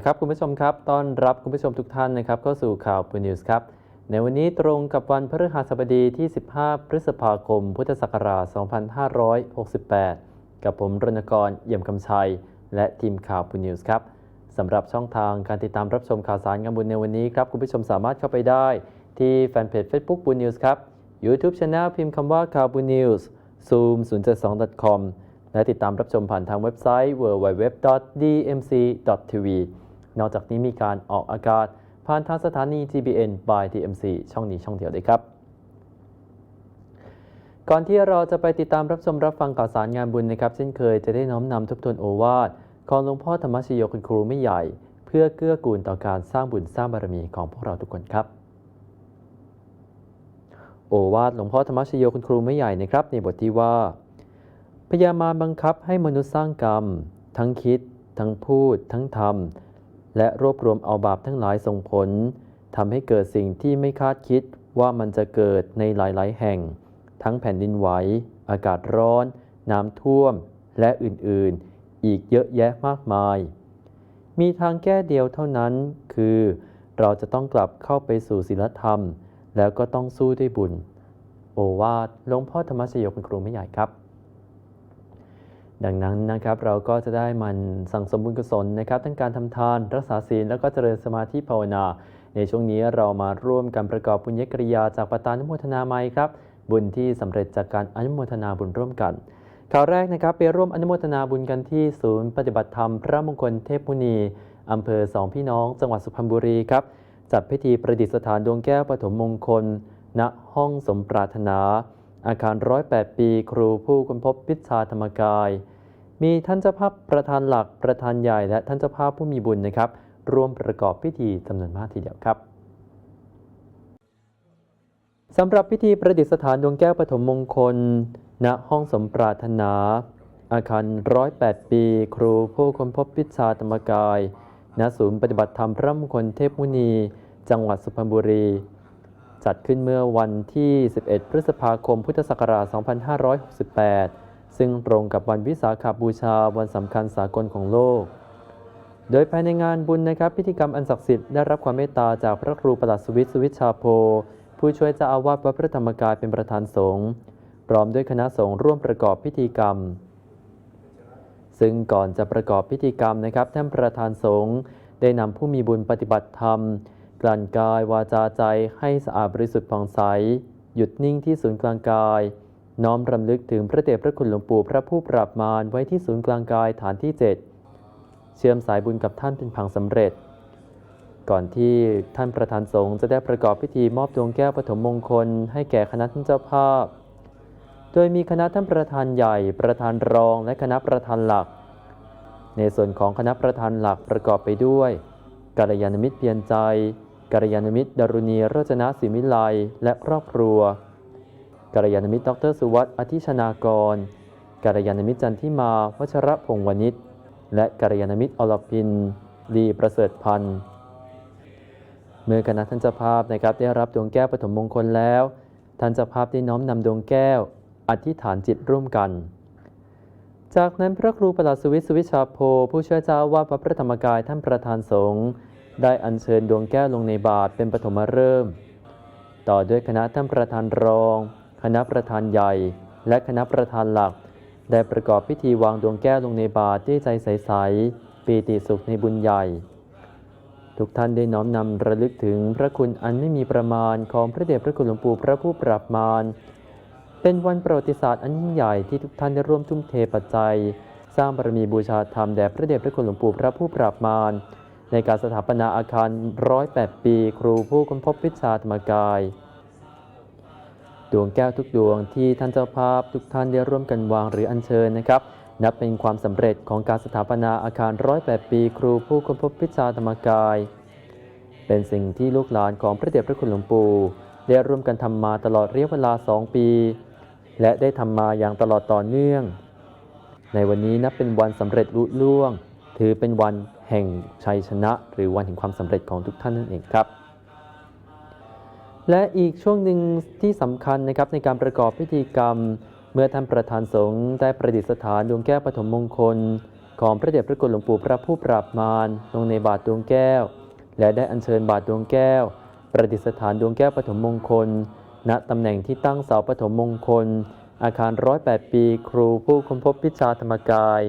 ดีครับคุณผู้ชมครับ ต้อนรับคุณผู้ชมทุกท่านนะครับเข้าสู่ข่าวปูนิวส์ครับ ในวันนี้ตรงกับวันพฤหัสบดีที่ 15 พฤษภาคม พุทธศักราช 2568 กับผมรณกรเอี่ยมคำชัย และทีมข่าวปูนิวส์ครับสำหรับช่องทางการติดตามรับชมข่าวสารงานบุญในวันนี้ครับคุณผู้ชมสามารถเข้าไปได้ที่แฟนเพจ Facebook ปูนิวส์ครับ YouTube Channel พิมพ์คำว่าข่าวปูนิวส์ zoom 072 com และติดตามรับชมผ่านทางเว็บไซต์ www.dmc.tv นอกจากนี้มีการออกอากาศ ผ่านทางสถานี GBN by DMC ช่องนี้ช่องเดียวเลยครับก่อนที่เราจะไปติดตามรับชมรับฟังข่าวสารงานบุญนะครับ เช่นเคยจะได้น้อมนำทบทวนโอวาทของหลวงพ่อธรรมชโยคุณครูไม่ใหญ่ เพื่อเกื้อกูลต่อการสร้างบุญสร้างบารมีของพวกเราทุกคนครับ โอวาทหลวงพ่อธรรมชโยคุณครูไม่ใหญ่นะครับ ในบทที่ว่า พยามารบังคับให้มนุษย์สร้างกรรม ทั้งคิด ทั้งพูด ทั้งทำ และรวบรวมเอาบาปทั้งหลายส่งผลทำให้เกิดสิ่งที่ไม่คาดคิดว่ามันจะเกิดในหลาย ๆ แห่ง ทั้งแผ่นดินไหว อากาศร้อน น้ำท่วม และอื่น ๆ อีกเยอะแยะมากมาย มีทางแก้เดียวเท่านั้น คือ เราจะต้องกลับเข้าไปสู่ศีลธรรม แล้วก็ต้องสู้ด้วยบุญ โอวาทหลวงพ่อธรรมชโยคุณครูไม่ใหญ่ครับ ดังนั้นนะครับเราก็จะได้มันสั่งสมบุญกุศลนะครับทั้งการทำทานรักษาศีลแล้วก็เจริญสมาธิภาวนา ในช่วงนี้เรามาร่วมกันประกอบบุญญกริยาจากปตานุโมทนาไมครับ บุญที่สำเร็จจากการอนุโมทนาบุญร่วมกันข่าวแรกนะครับไปร่วมอนุโมทนาบุญกันที่ศูนย์ปฏิบัติธรรม พระมงคลเทพมุนีอำเภอสองพี่น้อง จังหวัดสุพรรณบุรีครับจัดพิธีประดิษฐานดวงแก้วปฐมมงคล ณห้องสมปรารถนา อาคารร้อยแปดปี ครูผู้ค้นพบพิชชาธรรมกาย มีท่านเจ้าภาพประธานหลักประธานใหญ่และท่านเจ้าภาพผู้มีบุญนะครับ ร่วมประกอบพิธีจำนวนมากทีเดียวครับสำหรับพิธีประดิษฐานดวงแก้วปฐมมงคล ณห้องสมปรารถนา อาคารร้อยแปดปี ครูผู้ค้นพบพิชชาธรรมกาย ณศูนย์ปฏิบัติธรรมพระมงคลเทพมุนี จังหวัดสุพรรณบุรี จัดขึ้นเมื่อวันที่ 11 พฤษภาคมพุทธศักราช 2568 ซึ่งตรงกับวันวิสาขบูชาวันสำคัญสากลของโลก โดยภายในงานบุญนะครับ พิธีกรรมอันศักดิ์สิทธิ์ได้รับความเมตตาจากพระครูประหลัดสวิทย์สุวิชชาโพ ผู้ช่วยเจ้าอาวาสวัดพระธรรมกายเป็นประธานสงฆ์พร้อมด้วยคณะสงฆ์ร่วมประกอบพิธีกรรม ซึ่งก่อนจะประกอบพิธีกรรมนะครับท่านประธานสงฆ์ได้นำผู้มีบุญปฏิบัติธรรม กลั่นกายวาจาใจให้สะอาดบริสุทธิ์ผ่องใสหยุดนิ่งที่ศูนย์กลางกาย น้อมรำลึกถึงพระเดชพระคุณหลวงปู่พระผู้ปราบมารไว้ที่ศูนย์กลางกายฐานที่ 7 เชื่อมสายบุญกับท่านเป็นพังสำเร็จ ก่อนที่ท่านประธานสงฆ์จะได้ประกอบพิธีมอบดวงแก้วปฐมมงคล ให้แก่คณะท่านเจ้าภาพ โดยมีคณะท่านประธานใหญ่ ประธานรองและคณะประธานหลัก ในส่วนของคณะประธานหลักประกอบไปด้วยกัลยาณมิตรเพียรใจกัลยาณมิตรดารุณีโรจนะศิมิไลยและครอบครัว กัลยาณมิตรดรสุวัตอธิชนากรกัลยาณมิตรจันทิมาวัชระพงวณิชและกัลยาณมิตรอลพินลีประเสริฐพันธ์เมื่อคณะท่านเจ้าภาพนะครับได้รับดวงแก้วปฐมมงคลแล้ว ท่านเจ้าภาพได้น้อมนำดวงแก้ว อธิษฐานจิตร่วมกัน จากนั้นพระครูประหลัดสุวิทย์สุวิชาโพผู้ช่วยเจ้าอาวาดวัดพระธรรมกายท่านประธานสงฆ์ได้อัญเชิญดวงแก้วลงในบาตรเป็นปฐมฤกษ์ต่อด้วยคณะท่านประธานรอง คณะประธานใหญ่ และคณะประธานหลัก ได้ประกอบพิธีวางดวงแก้วลงในบาตรด้วยใจใสๆปีติสุขในบุญใหญ่ ทุกท่านได้น้อมนำระลึกถึงพระคุณอันไม่มีประมาณของพระเดชพระคุณหลวงปู่พระผู้ปราบมารเป็นวันประวัติศาสตร์อันยิ่งใหญ่ที่ทุกท่านได้ร่วมทุ่มเทปัจจัย สร้างบารมีบูชาธรรมแด่พระเดชพระคุณหลวงปู่พระผู้ปราบมารในการสถาปนาอาคารร้อยแปดปี ครูผู้ค้นพบวิชาธรรมกาย ดวงแก้วทุกดวงที่ท่านเจ้าภาพทุกท่านได้ร่วมกันวางหรืออัญเชิญนะครับ นับเป็นความสำเร็จของการสถาปนาอาคารร้อยแปดปี ครูผู้ค้นพบวิชาธรรมกาย เป็นสิ่งที่ลูกหลานของพระเดชพระคุณหลวงปู่ได้ร่วมกันทำมาตลอดระยะเวลาสองปี และได้ทำมาอย่างตลอดต่อเนื่อง ในวันนี้นับเป็นวันสำเร็จลุล่วง ถือเป็นวันแห่งชัยชนะ หรือวันแห่งความสำเร็จของทุกท่านนั่นเองครับ และอีกช่วงหนึ่งที่สำคัญนะครับในการประกอบพิธีกรรม เมื่อท่านประธานสงฆ์ได้ประดิษฐานดวงแก้วปฐมมงคล ของพระเดชพระคุณหลวงปู่พระผู้ปราบมารลงในบาทดวงแก้ว และได้อัญเชิญบาทดวงแก้ว ประดิษฐานดวงแก้วปฐมมงคล ณตำแหน่งที่ตั้งเสาปฐมมงคล อาคาร108ปีครูผู้ค้นพบวิชาธรรมกาย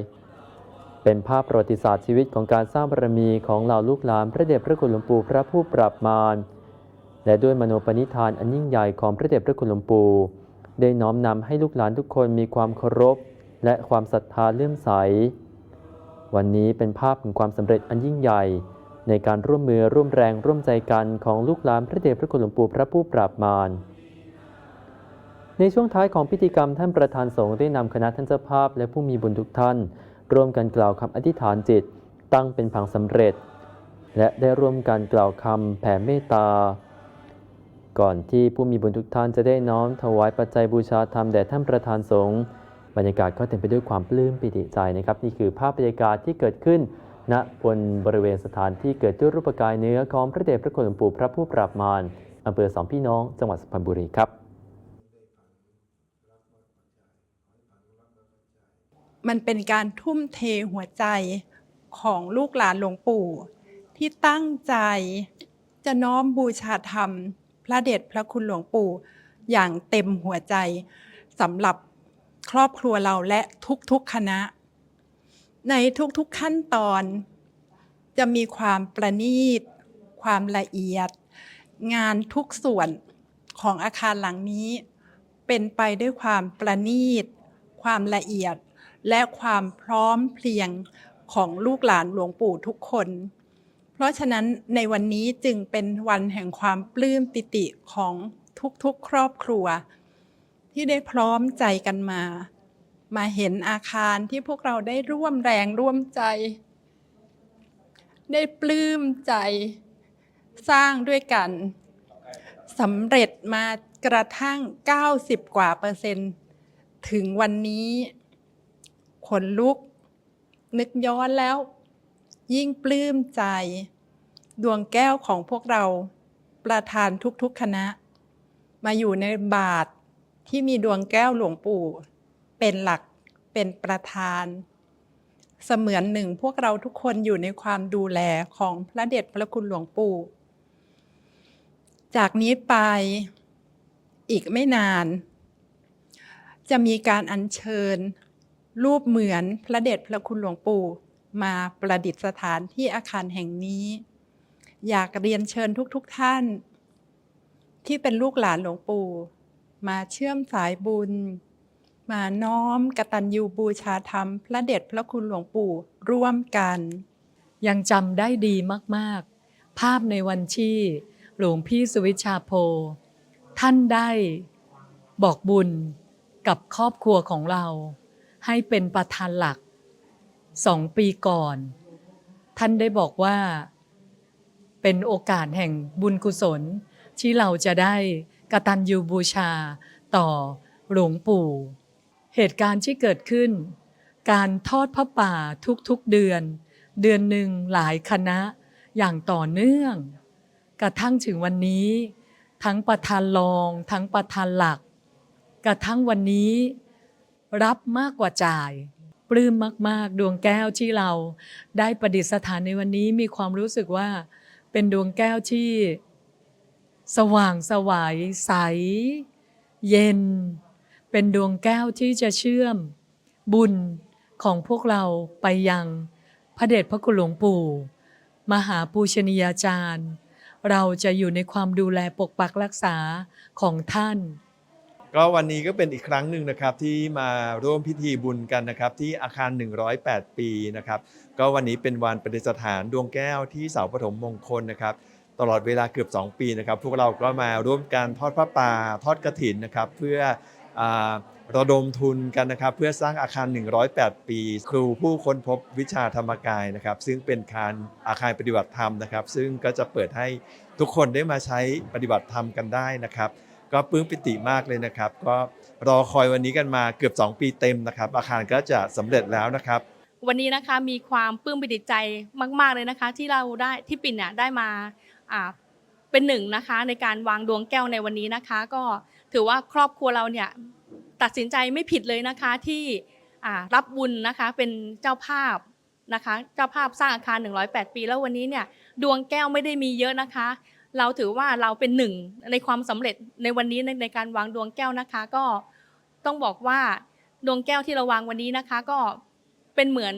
เป็นภาพประวัติศาสตร์ชีวิตของการสร้างบารมีของเหล่าลูกหลานพระเดชพระคุณหลวงปู่พระผู้ปราบมาร และด้วยมโนปณิธานอันยิ่งใหญ่ของพระเดชพระคุณหลวงปู่ได้น้อมนำให้ลูกหลานทุกคนมีความเคารพ และความศรัทธาเลื่อมใส วันนี้เป็นภาพของความสำเร็จอันยิ่งใหญ่ ในการร่วมมือร่วมแรงร่วมใจกันของลูกหลานพระเดชพระคุณหลวงปู่พระผู้ปราบมารในช่วงท้ายของพิธีกรรมท่านประธานสงฆ์ได้นำคณะท่านเจ้าภาพ และผู้มีบุญทุกท่าน ร่วมกันกล่าวคำอธิษฐานจิต ตั้งเป็นผังสำเร็จ และได้ร่วมกันกล่าวคำแผ่เมตตา ก่อนที่ผู้มีบุญทุกท่านจะได้น้อมถวายปัจจัยบูชาธรรมแด่ท่านประธานสงฆ์บรรยากาศก็เต็มไปด้วยความปลื้มปิติใจนะครับ นี่คือภาพบรรยากาศที่เกิดขึ้นณบนบริเวณสถานที่เกิดด้วยรูปกายเนื้อของพระเดชพระคุณหลวงปู่พระผู้ปราบมารอำเภอสองพี่น้องจังหวัดสุพรรณบุรีครับ มันเป็นการทุ่มเทหัวใจของลูกหลานหลวงปู่ ที่ตั้งใจจะน้อมบูชาธรรม พระเดชพระคุณหลวงปู่อย่างเต็มหัวใจสำหรับครอบครัวเราและทุกๆคณะ ในทุกๆขั้นตอน จะมีความประณีต ความละเอียด งานทุกส่วนของอาคารหลังนี้ เป็นไปด้วยความประณีต ความละเอียด และความพร้อมเพรียงของลูกหลานหลวงปู่ทุกคน ราะฉะนั้นในวันนี้จึงเป็นวันแห่งความปลื้มปิติของทุกๆครอบครัว ที่ได้พร้อมใจกันมา มาเห็นอาคารที่พวกเราได้ร่วมแรงร่วมใจ ได้ปลื้มใจสร้างด้วยกันสำเร็จมากระทั่ง 90 กว่าเปอร์เซ็นต์ ถึงวันนี้ขนลุก นึกย้อนแล้ว ยิ่งปลื้มใจ ดวงแก้วของพวกเราประธานทุกๆคณะ มาอยู่ในบาทที่มีดวงแก้วหลวงปู่ เป็นหลักเป็นประธาน เสมือนหนึ่งพวกเราทุกคนอยู่ในความดูแลของพระเดชพระคุณหลวงปู่ จากนี้ไปอีกไม่นาน จะมีการอัญเชิญ รูปเหมือนพระเดชพระคุณหลวงปู่ มาประดิษฐานที่อาคารแห่งนี้ อยากเรียนเชิญทุกๆทท่าน ที่เป็นลูกหลานหลวงปู่ มาเชื่อมสายบุญ มาน้อมกตัญญูบูชาธรรม พระเดชพระคุณหลวงปู่ร่วมกัน ยังจำได้ดีมากๆ ภาพในวันที่หลวงพี่สุวิชาโพ ท่านได้บอกบุญกับครอบครัวของเรา ให้เป็นประธานหลัก สองปีก่อน ท่านได้บอกว่า เป็นโอกาสแห่งบุญกุศล ที่เราจะได้กตัญญูบูชาต่อหลวงปู่ เหตุการณ์ที่เกิดขึ้น การทอดพระป่าทุกๆเดือน เดือนหนึ่งหลายคณะอย่างต่อเนื่อง กระทั่งถึงวันนี้ ทั้งประธานรองทั้งประธานหลัก กระทั่งวันนี้รับมากกว่าจ่าย ปลื้มมาก ๆ ดวงแก้วที่เราได้ประดิษฐานในวันนี้มีความรู้สึกว่าเป็นดวงแก้วที่ สว่างสวายใส เย็น เป็นดวงแก้วที่จะเชื่อม บุญของพวกเราไปยังพระเดชพระคุณหลวงปู่ มหาปูชนียาจารย์ เราจะอยู่ในความดูแลปกปักรักษาของท่าน ก็วันนี้ก็เป็นอีกครั้งหนึ่งนะครับที่มาร่วมพิธีบุญกันนะครับที่อาคาร 108 ปีนะครับก็วันนี้เป็นวันประดิษฐานดวงแก้วที่เสาปฐมมงคลนะครับตลอดเวลาเกือบ 2 ปีนะครับพวกเราก็มาร่วมกันทอดพระป่าทอดกระถินนะครับเพื่ออระดมทุนกันนะครับเพื่อสร้างอาคาร 108 ปี ครูผู้ค้นพบวิชาธรรมกายนะครับซึ่งเป็นคารอาคารปฏิบัติธรรมนะครับ ซึ่งก็จะเปิดให้ทุกคนได้มาใช้ปฏิบัติธรรมกันได้นะครับ ก็ปลื้มปิติมากเลยนะครับ ก็รอคอยวันนี้กันมาเกือบ 2 ปีเต็มนะครับ อาคารก็จะสำเร็จแล้วนะครับ วันนี้นะคะมีความปลื้มปิติใจมาก ๆเลยนะคะ ที่เราได้ที่ปิ่นเนี่ยได้มาอ่าเป็นหนึ่งนะคะในการวางดวงแก้วในวันนี้นะคะ ก็ถือว่าครอบครัวเราเนี่ยตัดสินใจไม่ผิดเลยนะคะที่อ่ารับบุญนะคะเป็นเจ้าภาพนะคะ เจ้าภาพสร้างอาคาร 108 ปี แล้ววันนี้เนี่ยดวงแก้วไม่ได้มีเยอะนะคะ เราถือว่าเราเป็นหนึ่งในความสำเร็จในวันนี้ในในการวางดวงแก้วนะคะ ก็ต้องบอกว่าดวงแก้วที่เราวางวันนี้นะคะ ก็เป็นเหมือน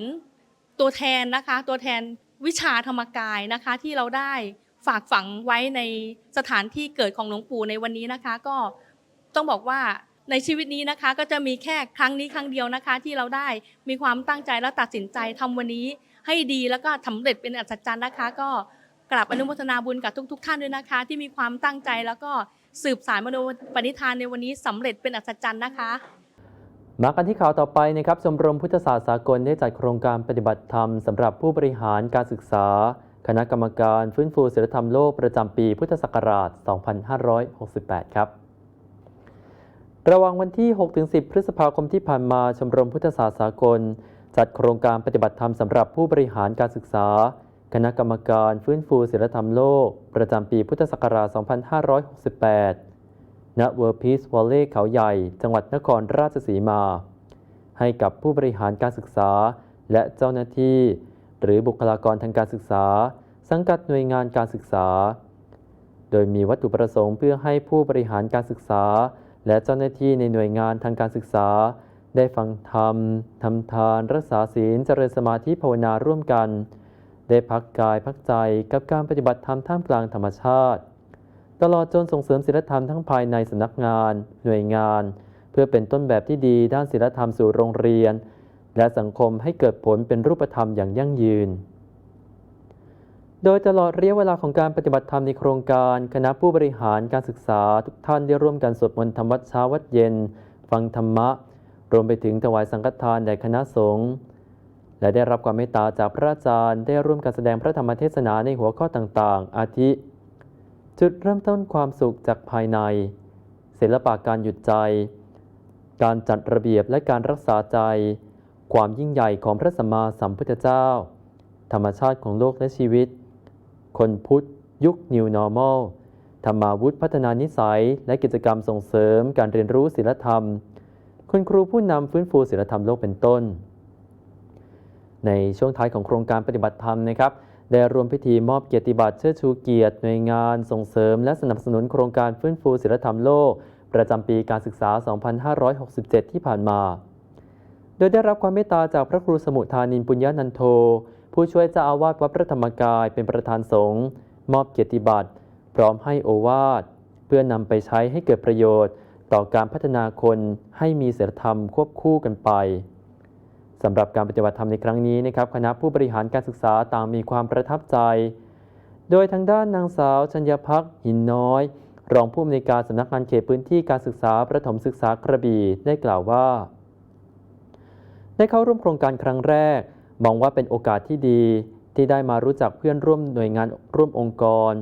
ตัวแทนนะคะ ตัวแทนวิชาธรรมกายนะคะ ที่เราได้ฝากฝังไว้ในสถานที่เกิดของหลวงปู่ในวันนี้นะคะ ก็ต้องบอกว่าในชีวิตนี้นะคะ ก็จะมีแค่ครั้งนี้ครั้งเดียวนะคะ ที่เราได้มีความตั้งใจและตัดสินใจทำวันนี้ให้ดีแล้วก็สำเร็จเป็นอัศจรรย์นะคะ ก็ กราบอนุโมทนาบุญกับทุก ๆ ท่านด้วยนะคะ ที่มีความตั้งใจแล้วก็สืบสารมโนปณิธานในวันนี้สำเร็จเป็นอัศจรรย์นะคะมากันที่ข่าวต่อไปนะครับชมรมพุทธศาสตร์สากลได้จัดโครงการปฏิบัติธรรมสำหรับผู้บริหารการศึกษา คณะกรรมการฟื้นฟูศีลธรรมโลกประจำปีพุทธศักราช 2568 ครับระหว่างวันที่ 6-10 พฤษภาคมที่ผ่านมาชมรมพุทธศาสตร์สากล จัดโครงการปฏิบัติธรรมสำหรับผู้บริหารการศึกษา คณะกรรมการฟื้นฟูศีลธรรมโลก ประจำปีพุทธศักราช 2568 ณ เวิร์พีซวอลเล่เขาใหญ่ จังหวัดนครราชสีมา ให้กับผู้บริหารการศึกษา และเจ้าหน้าที่ หรือบุคลากรทางการศึกษา สังกัดหน่วยงานการศึกษา โดยมีวัตถุประสงค์เพื่อให้ผู้บริหารการศึกษา และเจ้าหน้าที่ในหน่วยงานทางการศึกษา ได้ฟังธรรมทำทาน รักษาศีล เจริญสมาธิภาวนาร่วมกัน ได้พักกายพักใจกับการปฏิบัติธรรมท่ามกลางธรรมชาติ ตลอดจนส่งเสริมศีลธรรมทั้งภายในสำนักงาน หน่วยงาน เพื่อเป็นต้นแบบที่ดีด้านศีลธรรมสู่โรงเรียน และสังคมให้เกิดผลเป็นรูปธรรมอย่างยั่งยืน โดยตลอดระยะเวลาของการปฏิบัติธรรมในโครงการ คณะผู้บริหารการศึกษาทุกท่านได้ร่วมกันสวดมนต์ธรรมวัดเช้าวัดเย็น ฟังธรรมะ รวมไปถึงถวายสังฆทานแด่คณะสงฆ์ และได้รับความเมตตาจากพระอาจารย์ ได้ร่วมกันแสดงพระธรรมเทศนาในหัวข้อต่างๆ อาทิ จุดเริ่มต้นความสุขจากภายใน ศิลปะการหยุดใจ การจัดระเบียบและการรักษาใจ ความยิ่งใหญ่ของพระสัมมาสัมพุทธเจ้า ธรรมชาติของโลกและชีวิต คนพุทธ ยุค New Normal ธรรมาวุธพัฒนานิสัย และกิจกรรมส่งเสริม การเรียนรู้ศีลธรรม คุณครูผู้นำฟื้นฟูศีลธรรมโลกเป็นต้น ในช่วงท้ายของโครงการปฏิบัติธรรมนะครับได้รวมพิธีมอบเกียรติบัตรเชิดชูเกียรติหน่วยงาน ส่งเสริม และสนับสนุนโครงการฟื้นฟูศีลธรรมโลก ประจำปีการศึกษา 2567 ที่ผ่านมา โดยได้รับความเมตตาจากพระครูสมุทานินปุญญานันโท ผู้ช่วยเจ้าอาวาสวัดพระธรรมกายเป็นประธานสงฆ์มอบเกียรติบัตรพร้อมให้โอวาทเพื่อนำไปใช้ให้เกิดประโยชน์ ต่อการพัฒนาคนให้มีศีลธรรมควบคู่กันไป สำหรับการปฏิบัติธรรมในครั้งนี้นะครับคณะผู้บริหารการศึกษาต่างมีความประทับใจ โดยทางด้านนางสาวชัญญพักหินน้อย รองผู้อำนวยการสำนักงานเขตพื้นที่การศึกษาประถมศึกษากระบี่ได้กล่าวว่า ได้เข้าร่วมโครงการครั้งแรก มองว่าเป็นโอกาสที่ดี ที่ได้มารู้จักเพื่อนร่วมหน่วยงานร่วมองค์กร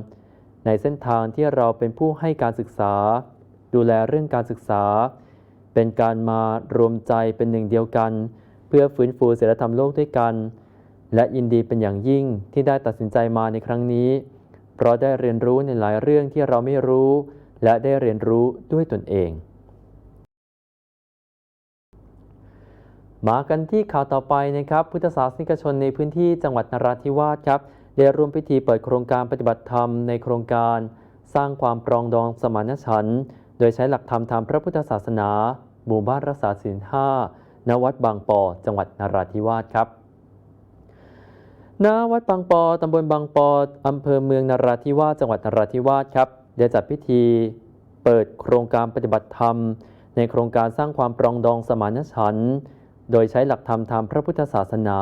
ในเส้นทางที่เราเป็นผู้ให้การศึกษา ดูแลเรื่องการศึกษา เป็นการมารวมใจเป็นหนึ่งเดียวกันเพื่อฟื้นฟูศีลธรรมโลกด้วยกัน และยินดีเป็นอย่างยิ่งที่ได้ตัดสินใจมาในครั้งนี้ เพราะได้เรียนรู้ในหลายเรื่องที่เราไม่รู้ และได้เรียนรู้ด้วยตนเอง มากันที่ข่าวต่อไปนะครับพุทธศาสนิกชนในพื้นที่จังหวัดนราธิวาสครับได้ร่วมพิธีเปิดโครงการปฏิบัติธรรมในโครงการ สร้างความปรองดองสมานฉันท์โดยใช้หลักธรรมทางพระพุทธศาสนาหมู่บ้านรักษาศีลห้า ณวัดบางปอ จังหวัดนราธิวาสครับณวัดบางปอตำบลบางปออำเภอเมืองนราธิวาสจังหวัดนราธิวาสครับได้จัดพิธีเปิดโครงการปฏิบัติธรรม ในโครงการสร้างความปรองดองสมานฉันท์โดยใช้หลักธรรมทางพระพุทธศาสนา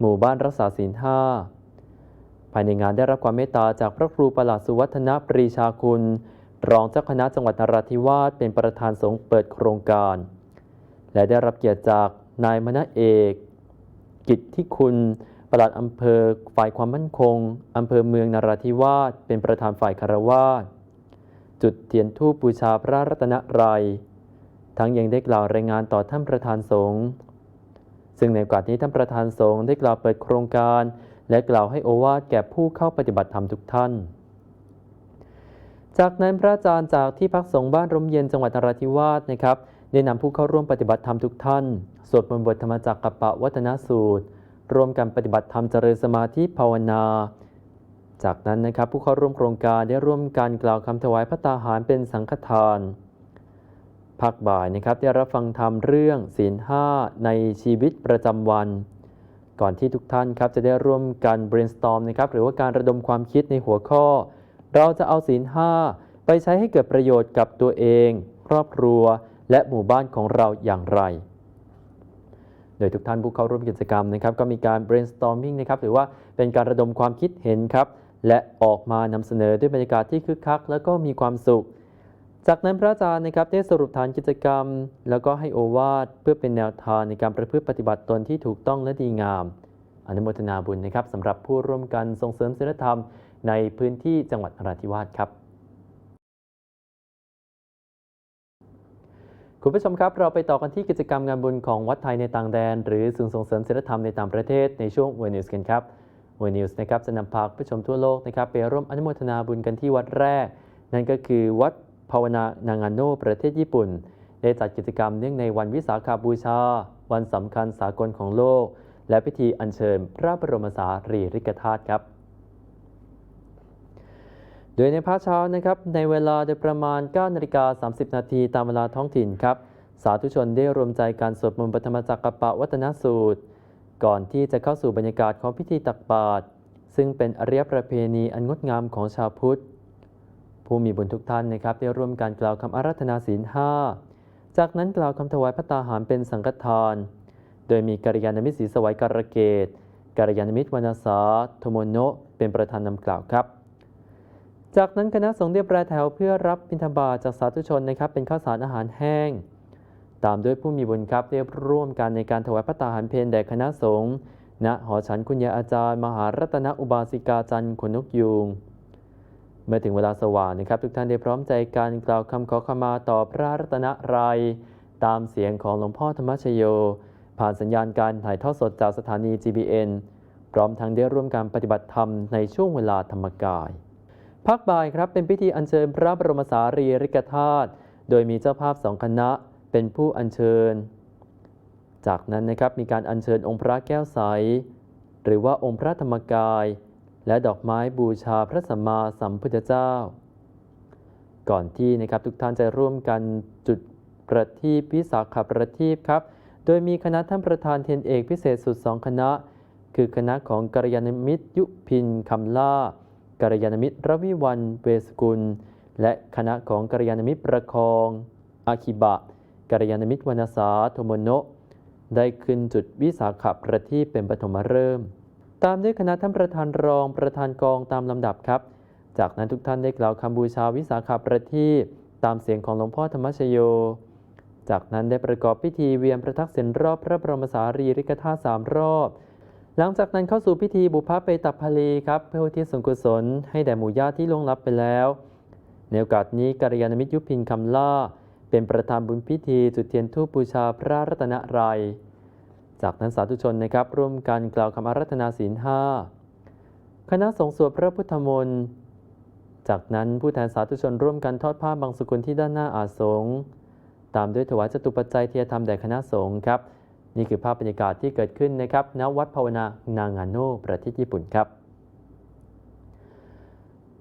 หมู่บ้านรักษาศีลห้าภายในงานได้รับความเมตตาจากพระครูประหลัดสุวัฒนปรีชาคุณ รองเจ้าคณะจังหวัดนราธิวาสเป็นประธานสงฆ์เปิดโครงการ และได้รับเกียรติจากนายมณเอก กิจที่คุณปลัดอำเภอฝ่ายความมั่นคงอำเภอเมืองนราธิวาสเป็นประธานฝ่ายคารวาสจุดเทียนธูปบูชาพระรัตนตรัย ทั้งยังได้กล่าวรายงานต่อท่านประธานสงฆ์ซึ่งในโอกาสนี้ท่านประธานสงฆ์ได้กล่าวเปิดโครงการ และกล่าวให้โอวาทแก่ผู้เข้าปฏิบัติธรรมทุกท่าน จากนั้นพระอาจารย์จากที่พักสงฆ์บ้านร่มเย็นจังหวัดนราธิวาสนะครับ ได้นำผู้เข้าร่วมปฏิบัติธรรมทุกท่าน สวดมนต์บทธรรมจักรกับปะวัฒนสูตร ร่วมกันปฏิบัติธรรมเจริญสมาธิภาวนา จากนั้นนะครับผู้เข้าร่วมโครงการได้ร่วมกันกล่าวคำถวายพระตาหารเป็นสังฆทานภาคบ่ายนะครับได้รับฟังธรรมเรื่องศีลห้าในชีวิตประจำวัน ก่อนที่ทุกท่านครับจะได้ร่วมกัน brainstorm นะครับหรือว่าการระดมความคิดในหัวข้อ เราจะเอาศีลห้าไปใช้ให้เกิดประโยชน์กับตัวเอง ครอบครัว และหมู่บ้านของเราอย่างไร โดยทุกท่านผู้เข้าร่วมกิจกรรมนะครับก็มีการ brainstorming นะครับหรือว่าเป็นการระดมความคิดเห็นครับ และออกมานำเสนอด้วยบรรยากาศที่คึกคัก และก็มีความสุข จากนั้นพระอาจารย์นะครับได้สรุปฐานกิจกรรม แล้วก็ให้โอวาทเพื่อเป็นแนวทางในการประพฤติปฏิบัติตนที่ถูกต้องและดีงาม อนุโมทนาบุญนะครับสำหรับผู้ร่วมกันส่งเสริมศีลธรรมในพื้นที่จังหวัดนราธิวาสครับ คุณผู้ชมครับ เราไปต่อกันที่กิจกรรมงานบุญของวัดไทยในต่างแดน หรือศูนย์ส่งเสริมศีลธรรมในต่างประเทศในช่วง w ว News กันครับ w ว News นะครับจะนำพาผู้ชมทั่วโลกนะครับไปร่วมอนุโมทนาบุญกันที่วัดแรก นั่นก็คือวัดภาวนานางาโนประเทศญี่ปุ่น ได้จัดกิจกรรมเนื่องในวันวิสาขาบูชา วันสำคัญสากลของโลก และพิธีอัญเชิญพระบรมสารีริกธาตุครับ โดยในภาคเช้านะครับในเวลาโดยประมาณ9นาฬิกา30 นาทีตามเวลาท้องถิ่นครับ สาธุชนได้รวมใจการสวดมนต์ปฐมจักรปะวัตนสูตร ก่อนที่จะเข้าสู่บรรยากาศของพิธีตักบาตรซึ่งเป็นอริยประเพณีอันงดงามของชาวพุทธ ผู้มีบุญทุกท่านนะครับ ได้ร่วมการกล่าวคำอาราธนาศีลห้าจากนั้นกล่าวคำถวายพระตาหารเป็นสังฆทาน โดยมีกัลยาณมิตรศรีสวัยการะเกตกัลยาณมิตรวรรณสาโทโมโนะเป็นประธานนำกล่าวครับ จากนั้นคณะสงฆ์ได้แปรแถวเพื่อรับบิณฑบาตจากสาธุชนนะครับเป็นข้าวสารอาหารแห้ง ตามด้วยผู้มีบุญครับได้ร่วมกันในการถวายพระตาหารเพลแด่คณะสงฆ์ณหอฉันคุณยาอาจารย์ มหารัตนอุบาสิกาจันทร์ขนนกยูงเมื่อถึงเวลาสว่างนะครับ ทุกท่านได้พร้อมใจการกล่าวคำขอขมาต่อพระรัตนรยัยตามเสียงของหลวงพ่อธรรมชโย ผ่านสัญญาณการถ่ายทอดสดจากสถานี GBN พร้อมทั้งได้ร่วมการปฏิบัติธรรมในช่วงเวลาธรรมกาย ภาคบ่ายครับเป็นพิธีอัญเชิญพระบรมสารีริกธาตุโดยมีเจ้าภาพสองคณะเป็นผู้อัญเชิญ จากนั้นนะครับมีการอัญเชิญองค์พระแก้วใส หรือว่าองค์พระธรรมกาย และดอกไม้บูชาพระสัมมาสัมพุทธเจ้า ก่อนที่นะครับทุกท่านจะร่วมกันจุดประทีปวิสาขประทีปครับ โดยมีคณะท่านประธานเทยนเอกพิเศษสุดสองคณะ คือคณะของกัลยาณมิตรยุพินคำล่า กัลยาณมิตรรวิวันเวสกุล และคณะของกัลยาณมิตรประคอง อาคิบะกัลยาณมิตรวรรณสาโทโมโนะได้ขึ้นจุดวิสาขประทีปเป็นปฐมฤกษ์ตามด้วยคณะท่านประธานรองประธานกองตามลำดับครับ จากนั้นทุกท่านได้กล่าวคำบูชาวิสาขประทีปตามเสียงของหลวงพ่อธรรมชโย จากนั้นได้ประกอบพิธีเวียนประทักษิณรอบพระบรมสารีริกธาตุสามรอบ หลังจากนั้นเข้าสู่พิธีบุพเพตัพลีครับ เพื่อทิศส่วนกุศลให้แด่หมู่ญาติที่ล่วงลับไปแล้ว ในโอกาสนี้กัลยาณมิตรยุพินคำล่า เป็นประธานบุญพิธีจุดเทียนธูปบูชาพระรัตนตรัย จากนั้นสาธุชนนะครับร่วมกันกล่าวคำอารัธนาศีลห้าคณะสงฆ์สวดพระพุทธมนต์จากนั้นผู้แทนสาธุชนร่วมกันทอดผ้าบางสกุลที่ด้านหน้าอาสงตามด้วยถวายจตุปัจจัยเทียธรรมแด่คณะสงฆ์ครับ นี่คือภาพบรรยากาศที่เกิดขึ้นนะครับณวัดภาวนานางาโนประเทศญี่ปุ่นครับ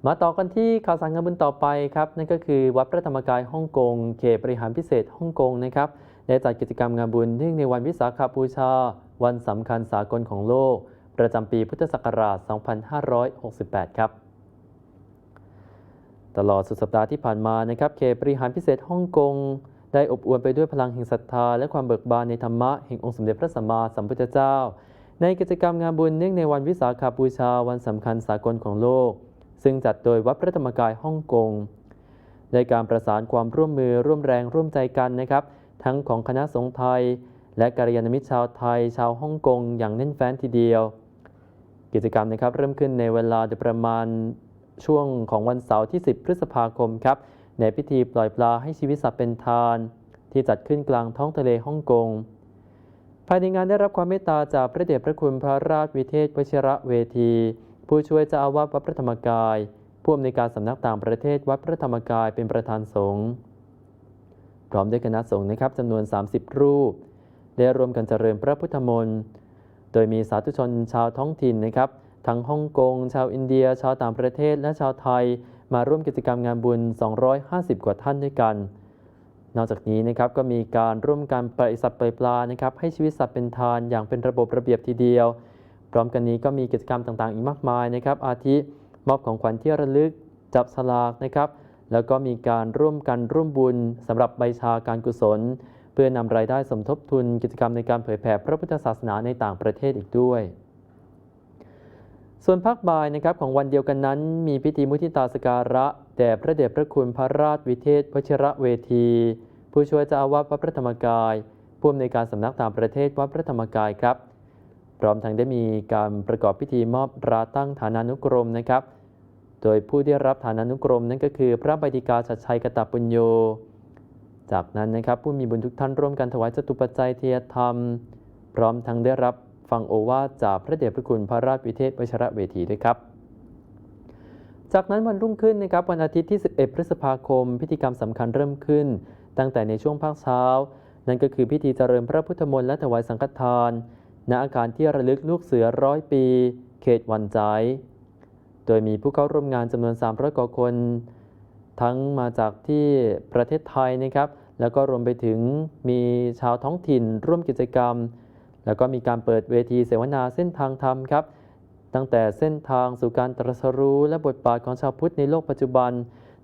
มาต่อกันที่ข่าวสารงานบุญต่อไปครับ นั่นก็คือวัดพระธรรมกายฮ่องกงเขตบริหารพิเศษฮ่องกงนะครับได้จัดกิจกรรมงานบุญเนื่องในวันวิสาขบูชา วันสำคัญสากลของโลก ประจำปีพุทธศักราช 2568 ครับตลอดสุดสัปดาห์ที่ผ่านมานะครับเขตบริหารพิเศษฮ่องกง ได้อบอวลไปด้วยพลังแห่งศรัทธาและความเบิกบานในธรรมะแห่งองค์สมเด็จพระสัมมาสัมพุทธเจ้า ในกิจกรรมงานบุญเนื่องในวันวิสาขบูชาวันสำคัญสากลของโลก ซึ่งจัดโดยวัดพระธรรมกายฮ่องกงในการประสานความร่วมมือร่วมแรงร่วมใจกันนะครับ ทั้งของคณะสงฆ์ไทย และกัลยาณมิตรชาวไทย ชาวฮ่องกงอย่างแน่นแฟ้นทีเดียว กิจกรรมนะครับเริ่มขึ้นในเวลาประมาณช่วงของวันเสาร์ที่ 10 พฤษภาคมครับ ในพิธีปล่อยปลาให้ชีวิตสัตว์เป็นทาน ที่จัดขึ้นกลางท้องทะเลฮ่องกง ภายในงานได้รับความเมตตาจากพระเดชพระคุณพระราชวิเทศวชิระเวที ผู้ช่วยเจ้าอาวาสวัดพระธรรมกาย ผู้อำนวยการสำนักต่างประเทศวัดพระธรรมกายเป็นประธานสงฆ์พร้อมด้วยคณะสงฆ์นะครับจำนวน 30 รูป ได้รวมกันเจริญพระพุทธมนต์โดยมีสาธุชนชาวท้องถิ่นนะครับ ทั้งฮ่องกง ชาวอินเดีย ชาวต่างประเทศ และชาวไทย มาร่วมกิจกรรมงานบุญ 250 กว่าท่านด้วยกัน นอกจากนี้นะครับก็มีการร่วมกันปล่อยสัตว์ปล่อยปลานะครับให้ชีวิตสัตว์เป็นทานอย่างเป็นระบบระเบียบทีเดียว พร้อมกันนี้ก็มีกิจกรรมต่างๆ อีกมากมายนะครับ อาทิมอบของขวัญที่ระลึกจับสลากนะครับ แล้วก็มีการร่วมกันร่วมบุญสำหรับใบชาการกุศล เพื่อนำรายได้สมทบทุนกิจกรรมในการเผยแผ่พระพุทธศาสนาในต่างประเทศอีกด้วย ส่วนภาคบ่ายนะครับของวันเดียวกันนั้น มีพิธีมุทิตาสการะแด่พระเดชพระคุณพระราชวิเทศวชิระเวที ผู้ช่วยเจ้าอาวาสวัดพระธรรมกายผู้อำนวยการสำนักต่างประเทศวัดพระธรรมกายครับพร้อมทั้งได้มีการประกอบพิธีมอบราตั้งฐานานุกรมนะครับ โดยผู้ได้รับฐานานุกรมนั่นก็คือพระบดิกาชัดชัยกตปุญโย จากนั้นนะครับผู้มีบุญทุกท่านร่วมกันถวายจตุปัจจัยเทียธรรม พร้อมทั้งได้รับ ฟังโอวาทจากพระเดชพระคุณพระราชวิเทศวชระเวทีด้วยครับ จากนั้นวันรุ่งขึ้นนะครับวันอาทิตย์ที่ 11 พฤษภาคม พิธีกรรมสำคัญเริ่มขึ้น ตั้งแต่ในช่วงภาคเช้า นั่นก็คือพิธีเจริญพระพุทธมนต์และถวายสังฆทาน ณอาคารที่ระลึกลูกเสือร้อยปี เขตวันใจโดยมีผู้เข้าร่วมงานจำนวน 300 กว่าคน ทั้งมาจากที่ประเทศไทยนะครับ แล้วก็รวมไปถึงมีชาวท้องถิ่นร่วมกิจกรรม แล้วก็มีการเปิดเวทีเสวนาเส้นทางธรรมครับ ตั้งแต่เส้นทางสู่การตรัสรู้และบทบาทของชาวพุทธในโลกปัจจุบัน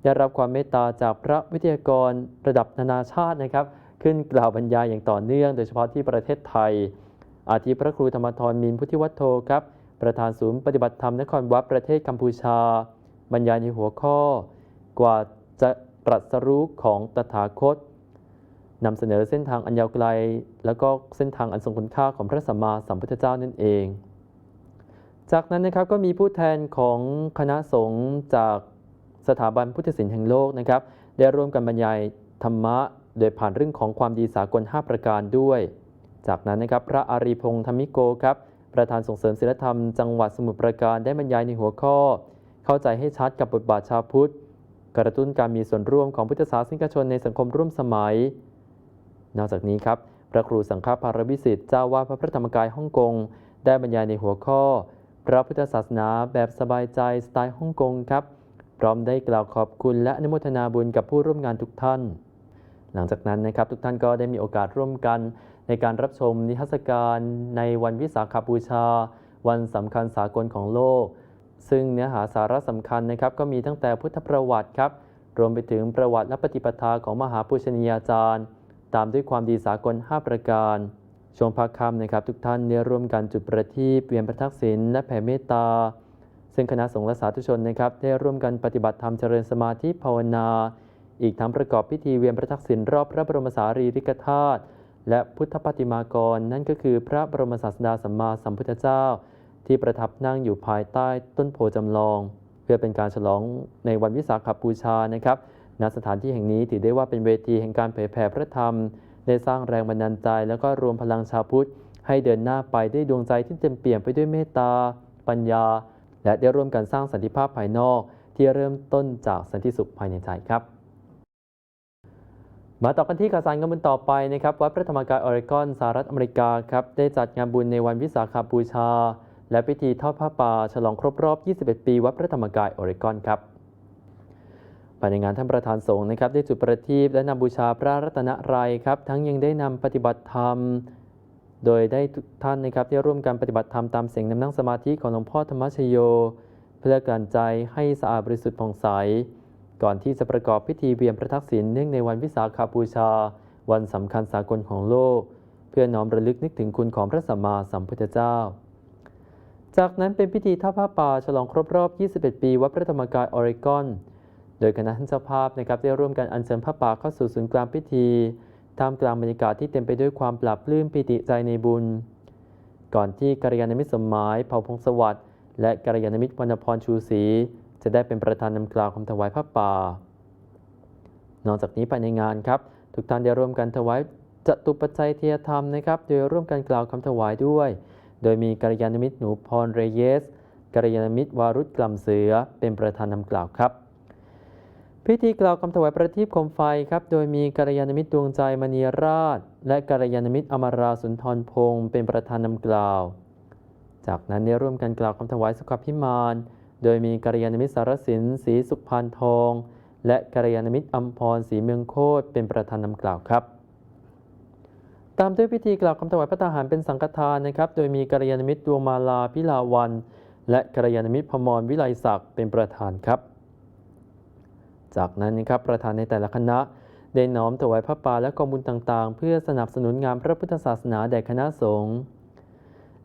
ได้รับความเมตตาจากพระวิทยากรระดับนานาชาตินะครับ ขึ้นกล่าวบรรยายอย่างต่อเนื่อง โดยเฉพาะที่ประเทศไทย อาทิพระครูธรรมทรมินพุทธิวัฒโธครับ ประธานศูนย์ปฏิบัติธรรมนครวัดประเทศกัมพูชา บรรยายในหัวข้อ กว่าจะตรัสรู้ของตถาคต นำเสนอเส้นทางอันยาวไกล แล้วก็เส้นทางอันทรงคุณค่าของพระสัมมาสัมพุทธเจ้านั่นเอง จากนั้นนะครับก็มีผู้แทนของคณะสงฆ์จากสถาบันพุทธศิลป์แห่งโลกนะครับ ได้ร่วมกันบรรยายธรรมะ โดยผ่านเรื่องของความดีสากล 5 ประการด้วย จากนั้นนะครับพระอารีพงษ์ธรรมิโกครับประธานส่งเสริมศิลธรรมจังหวัดสมุทรปราการได้บรรยายในหัวข้อ เข้าใจให้ชัดกับบทบาทชาวพุทธ กระตุ้นการมีส่วนร่วมของพุทธศาสนิกชนในสังคมร่วมสมัย นอกจากนี้ครับพระครูสังฆปารวิสิทธิ์เจ้าวาดพระพระธรรมกายฮ่องกง ได้บรรยายในหัวข้อ พระพุทธศาสนาแบบสบายใจสไตล์ฮ่องกงครับ พร้อมได้กล่าวขอบคุณและอนุโมทนาบุญกับผู้ร่วมงานทุกท่าน หลังจากนั้นนะครับทุกท่านก็ได้มีโอกาสร่วมกัน ในการรับชมนิทรรศการในวันวิสาขบูชา วันสำคัญสากลของโลก ซึ่งเนื้อหาสาระสำคัญนะครับก็มีตั้งแต่พุทธประวัติครับรวมไปถึงประวัติและปฏิปทาของมหาปุชนียาจารย์ ตามด้วยความดีสากล 5 ประการ ช่วงพักค่ำนะครับ ทุกท่านได้ร่วมกันจุดประทีปเวียนประทักษิณและแผ่เมตตา ซึ่งคณะสงฆ์และสาธุชนนะครับ ได้ร่วมกันปฏิบัติธรรมเจริญสมาธิภาวนา อีกทั้งประกอบพิธีเวียนประทักษิณรอบพระบรมสารีริกธาตุและพุทธปฏิมากร นั่นก็คือพระบรมศาสดาสัมมาสัมพุทธเจ้า ที่ประทับนั่งอยู่ภายใต้ต้นโพจำลอง เพื่อเป็นการฉลองในวันวิสาขบูชานะครับ ณสถานที่แห่งนี้ถือได้ว่าเป็นเวทีแห่งการเผยแผ่พระธรรม ได้สร้างแรงบันดาลใจ แล้วก็รวมพลังชาวพุทธ ให้เดินหน้าไปด้วยดวงใจที่เต็มเปี่ยมไปด้วยเมตตา ปัญญา และได้ร่วมกันสร้างสันติภาพภายนอก ที่เริ่มต้นจากสันติสุขภายในใจครับ มาต่อกันที่ข่าวสารงานบุญต่อไปนะครับวัดพระธรรมกายออริกอนสหรัฐอเมริกาครับได้จัดงานบุญในวันวิสาขบูชา และพิธีทอดผ้าป่าฉลองครบรอบ 21 ปีวัดพระธรรมกายออริกอนครับ ภายในงานท่านประธานสงฆ์นะครับ ได้จุดประทีปและนำบูชาพระรัตนรัยครับ ทั้งยังได้นำปฏิบัติธรรม โดยได้ท่านนะครับได้ร่วมกันปฏิบัติธรรมตามเสียงนำนั่งสมาธิของหลวงพ่อธรรมชโย เพื่อการใจให้สะอาดบริสุทธิ์ผ่องใส ก่อนที่จะประกอบพิธีเวียนพระทักษิณเนื่องในวันวิสาขบูชา วันสำคัญสากลของโลก เพื่อน้อมระลึกนึกถึงคุณของพระสัมมาสัมพุทธเจ้าจากนั้นเป็นพิธีทอดผ้าป่าฉลองครบรอบ 21 ปี วัดพระธรรมกายออริกอน โดยคณะท่านเจ้าภาพนะครับได้ร่วมกันอัญเชิญผ้าป่าเข้าสู่ศูนย์กลางพิธีท่ามกลางบรรยากาศที่เต็มไปด้วยความปราบปลื้มปิติใจในบุญ ก่อนที่กัลยาณมิตรสมหมายเผ่าพงศวัสดิ์และกัลยาณมิตรวรรณพรชูศรีจะได้เป็นประธานนำกล่าวคำถวายผ้าป่า นอกจากนี้ภายในงานครับทุกท่านได้ร่วมกันถวายจตุปัจจัยเทียธรรมนะครับโดยร่วมกันกล่าวคำถวายด้วย โดยมีกัลยาณมิตรหนูพรเรเยสกัลยาณมิตรวารุธกล่ำเสือเป็นประธานนำกล่าวครับ พิธีกล่าวคำถวายประทีปคมไฟครับ โดยมีกัลยาณมิตรดวงใจมณีราช และกัลยาณมิตรอมราสุนทรพงศ์เป็นประธานนำกล่าว จากนั้นได้ร่วมกันกล่าวคำถวายสุขพิมาน โดยมีกัลยาณมิตรสารสินศรีสุพานทอง และกัลยาณมิตรอัมพรศรีเมืองโคตเป็นประธานนำกล่าวครับ ตามด้วยพิธีกล่าวคำถวายพระทหารเป็นสังฆทานนะครับ โดยมีกัลยาณมิตรดวงมาลาพิลาวัน และกัลยาณมิตรพมรวิไลศักดิ์เป็นประธานครับ จากนั้นนะครับประธานในแต่ละคณะ ได้น้อมถวายพระป่าและกองบุญต่างๆ เพื่อสนับสนุนงานพระพุทธศาสนาแด่คณะสงฆ์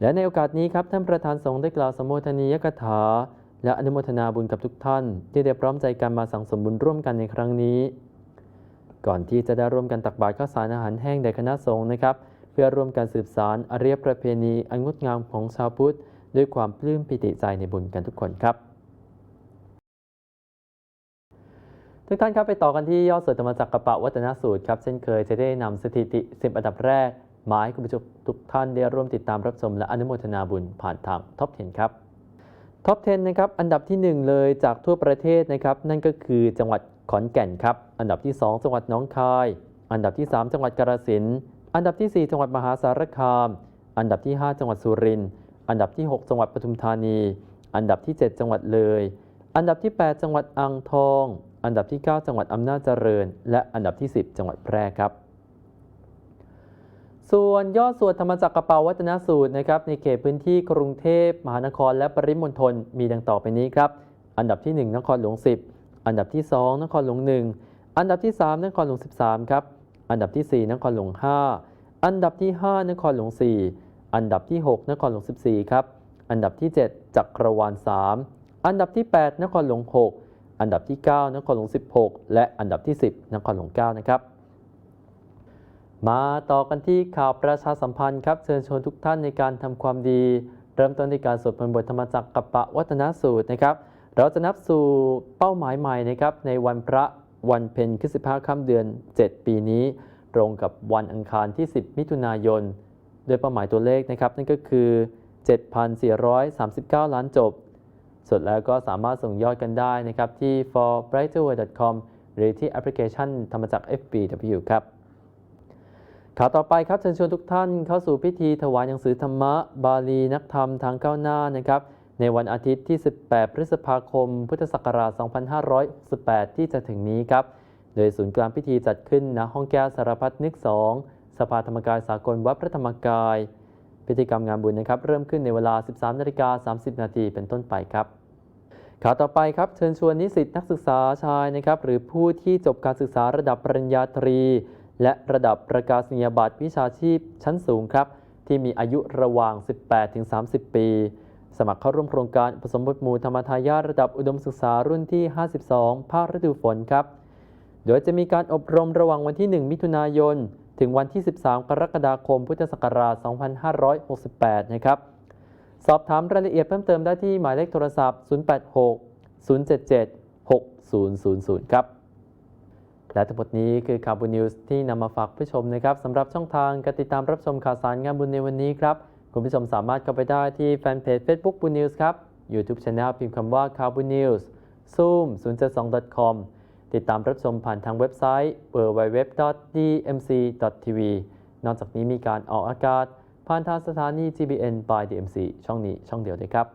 และในโอกาสนี้ครับท่านประธานสงฆ์ได้กล่าวสมโภชนียกถา และอนุโมทนาบุญกับทุกท่าน ที่ได้พร้อมใจกันมาสั่งสมบุญร่วมกันในครั้งนี้ ก่อนที่จะได้ร่วมกันตักบาตรข้าวสารอาหารแห้งแด่คณะสงฆ์นะครับ เพื่อร่วมกันสืบสารอริยประเพณีอันงดงามของชาวพุทธ ด้วยความปลื้มปิติใจในบุญกันทุกคนครับ ทุกท่านครับไปต่อกันที่ยอดสวดธรรมจักรกระปะวัฒนสูตรครับเช่นเคยจะได้นำสถิติ10อันดับแรกมาให้คุณผู้ชมทุกท่านได้ร่วมติดตามรับชมและอนุโมทนาบุญผ่านทางท็อป10ครับท็อป10นะครับอันดับที่ 1 เลยจากทั่วประเทศนะครับนั่นก็คือจังหวัดขอนแก่นครับอันดับที่ 2 จังหวัดหนองคาย อันดับที่ 3 จังหวัดกาฬสินธุ์อันดับที่ 4 จังหวัดมหาสารคาม อันดับที่ 5 จังหวัดสุรินทร์อันดับที่ 6 จังหวัดปทุมธานี อันดับที่ 7 จังหวัดเลย อันดับที่ 8 จังหวัดอ่างทอง อันดับที่ 9 จังหวัดอำนาจเจริญ และอันดับที่ 10 จังหวัดแพร่ครับ ส่วนยอดสวดธรรมจักรกระเป๋าวัฒนสูตรนะครับในเขตพื้นที่กรุงเทพมหานครและปริมณฑลมีดังต่อไปนี้ครับ อันดับที่ 1 นครหลวง 10 อันดับที่ 2 นครหลวง 1 อันดับที่ 3 นครหลวง 13 ครับ อันดับที่ 4 นครหลวง 5 อันดับที่ 5 นครหลวง 4 อันดับที่ 6 นครหลวง 14 ครับ อันดับที่ 7 จักรวาล 3 อันดับที่ 8 นครหลวง 6 อันดับที่ 9 นครหลวง 16 และอันดับที่ 10 นครหลวง 9 นะครับ มาต่อกันที่ข่าวประชาสัมพันธ์ครับ เชิญชวนทุกท่านในการทำความดี เริ่มต้นที่การสวดมนต์บทธรรมจักรกัปปะวัฒนสูตรนะครับ เราจะนับสู่เป้าหมายใหม่นะครับในวันพระวันเพ็ญขึ้น15ค่ำเดือน 7 ปีนี้ ตรงกับวันอังคารที่ 10 มิถุนายน โดยเป้าหมายตัวเลขนะครับนั่นก็คือ 7,439 ล้านจบ สุดแล้วก็สามารถส่งยอดกันได้นะครับที่ forbrighterworld.com หรือที่แอปพลิเคชันธรรมจักร FBW ครับข่าวต่อไปครับเชิญชวนทุกท่านเข้าสู่พิธีถวายหนังสือธรรมะ บาลีนักธรรมทางก้าวหน้านะครับในวันอาทิตย์ที่ 18 พฤษภาคม พุทธศักราช 2568 ที่จะถึงนี้ครับโดยศูนย์กลางพิธีจัดขึ้นณห้องแก้วสารพัดนึก 2 สภาธรรมกายสากลวัดพระธรรมกาย พิธีกรรมงานบุญนะครับเริ่มขึ้นในเวลา 13นาฬิกา30 นาทีเป็นต้นไปครับข่าวต่อไปครับเชิญชวนนิสิตนักศึกษาชายนะครับหรือผู้ที่จบการศึกษาระดับปริญญาตรี และระดับประกาศนียบัตรวิชาชีพชั้นสูงครับที่มีอายุระหว่าง 18-30 ปี สมัครเข้าร่วมโครงการอุปสมบทหมู่ธรรมทายาทระดับอุดมศึกษารุ่นที่ 52 ภาคฤดูฝนครับ โดยจะมีการอบรมระหว่างวันที่ 1 มิถุนายน ถึงวันที่ 13 กรกฎาคม พุทธศักราช 2568 นะครับ สอบถามรายละเอียดเพิ่มเติมได้ที่หมายเลขโทรศัพท์ 086 077 6000 ครับ และทั้งหมดนี้คือข่าวบุญนิวส์ที่นำมาฝากผู้ชมนะครับสำหรับช่องทางการติดตามรับชมข่าวสารงานบุญในวันนี้ครับ คุณผู้ชมสามารถเข้าไปได้ที่แฟนเพจ Facebook บุญนิวส์ครับ YouTube Channel พิมพ์คำว่าข่าวบุญนิวส์ Zoom 072 com ติดตามรับชมผ่านทางเว็บไซต์ www.dmc.tv นอกจากนี้มีการออกอากาศ ผ่านทางสถานี GBN by DMC ช่องนี้ช่องเดียวเลยครับ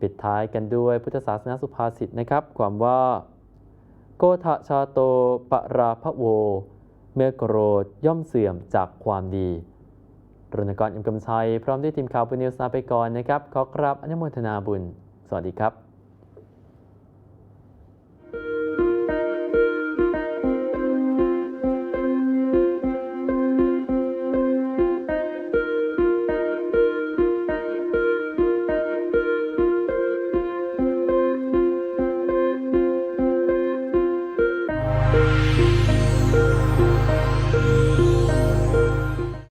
ปิดท้ายกันด้วยพุทธศาสนาสุภาษิตนะครับ ความว่า โกทะชาโตปราพะโว เมื่อโกรธย่อมเสื่อมจากความดีรณกรอิมกำชัย พร้อมด้วยทีมข่าวบุญนิวส์ลาไปก่อนนะครับ ขอกราบอนุโมทนาบุญ สวัสดีครับ